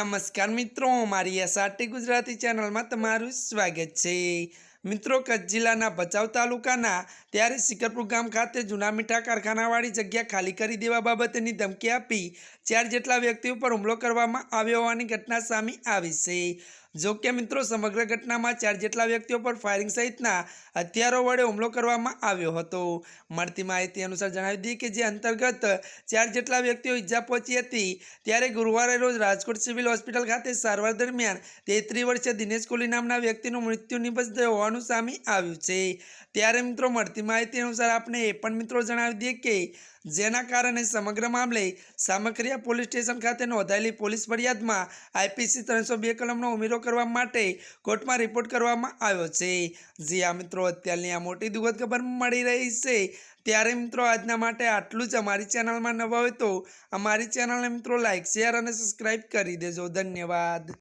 નમસ્કાર મિત્રો, મારી એસઆરટી ગુજરાતી ચેનલમાં તમારું સ્વાગત છે. મિત્રો, કચ્છ જિલ્લાના ભચાઉ તાલુકાના ત્યારે સિકરપુર ગામ ખાતે જૂના મીઠા કારખાનાવાળી જગ્યા ખાલી કરી દેવા બાબતની ધમકી આપી. ચાર જેટલા વ્યક્તિઓ પર હુમલો કરવામાં આવ્યો હોવાની ઘટના સામે આવી છે. જો કે મિત્રો, સમગ્ર ઘટનામાં ચાર જેટલા વ્યક્તિઓ પર ફાયરિંગ સહિતના હથિયારો વડે હુમલો કરવામાં આવ્યો હતો. મળતી માહિતી અનુસાર જણાવી દઈએ કે જે અંતર્ગત ચાર જેટલા વ્યક્તિઓ ઈજા પહોંચી હતી, ત્યારે ગુરુવારે રોજ રાજકોટ સિવિલ હોસ્પિટલ ખાતે સારવાર દરમિયાન તેત્રીસ વર્ષીય દિનેશ કોહલી નામના વ્યક્તિનું મૃત્યુ નિપજ્યું હોવાનું સામે આવ્યું છે. ત્યારે મિત્રો, મળતી માહિતી અનુસાર આપણે એ પણ મિત્રો જણાવી દઈએ કે જેના કારણે સમગ્ર મામલે સામખરિયા પોલીસ સ્ટેશન ખાતે નોંધાયેલી પોલીસ ફરિયાદમાં આઈપીસી ત્રણસો બે કલમનો ઉમેરો કરવા માટે કોર્ટમાં રિપોર્ટ કરવામાં આવ્યો છે. જે આ મિત્રો, અત્યારની આ મોટી દુઃખદ ખબર મળી રહી છે. ત્યારે મિત્રો, આજના માટે આટલું જ. અમારી ચેનલમાં નવા હોય તો અમારી ચેનલને મિત્રો લાઇક શેર અને સબસ્ક્રાઈબ કરી દેજો. ધન્યવાદ.